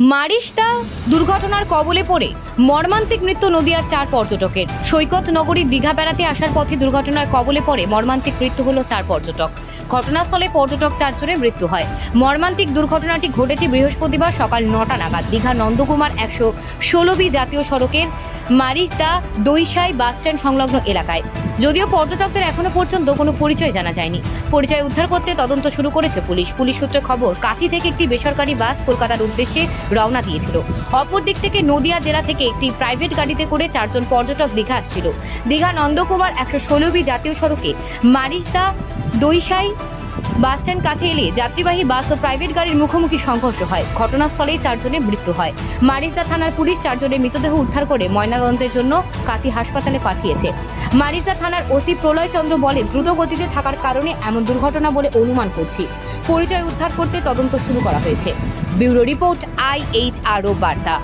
মারিস্তা দুর্ঘটনার কবলে পড়ে। মর্মান্তিক মৃত্যু নদিয়ার চার পর্যটকের। সৈকত নগরী দীঘা বেড়াতে আসার পথে দুর্ঘটনায় কবলে পড়ে মর্মান্তিক মৃত্যু হলো চার পর্যটক। ঘটনাস্থলে পর্যটক চারজনের মৃত্যু হয়। মর্মান্তিক দুর্ঘটনাটি ঘটেছে বৃহস্পতিবার সকাল নটা নাগাদ। দীঘা নন্দকুমার একশো ষোলো বি জাতীয় সড়কের মারিস্তা দইসাই বাসস্ট্যান্ড সংলগ্ন এলাকায়। যদিও পর্যটকদের এখনও পর্যন্ত কোনো পরিচয় জানা যায়নি। পরিচয় উদ্ধার করতে তদন্ত শুরু করেছে পুলিশ। পুলিশ সূত্রে খবর, কাঁথি থেকে একটি বেসরকারি বাস কলকাতার উদ্দেশ্যে রওনা দিয়েছিল। অপর দিক থেকে নদিয়া জেলা থেকে একটি প্রাইভেট গাড়িতে করে চারজন পর্যটক দীঘা আসছিল। দীঘা নন্দকুমার একশো ষোলো বি জাতীয় সড়কে মারিস্তা দইসাই বাসস্ট্যান্ড কাছে এলে যাত্রীবাহী বাস ও প্রাইভেট গাড়ির মুখোমুখি সংঘর্ষ হয়। ঘটনাস্থলেই চারজনের মৃত্যু হয়। মারিস্তা থানার পুলিশ চারজনের মৃতদেহ উদ্ধার করে ময়নাতদন্তের জন্য কাতি হাসপাতালে পাঠিয়েছে। মারিস্তা থানার ওসি প্রলয় চন্দ্র বলে, দ্রুত গতিতে থাকার কারণে এমন দুর্ঘটনা বলে অনুমান করছি। পরিচয় উদ্ধার করতে তদন্ত শুরু করা হয়েছে। ব্যুরো রিপোর্ট, আইএইচআরও বার্তা।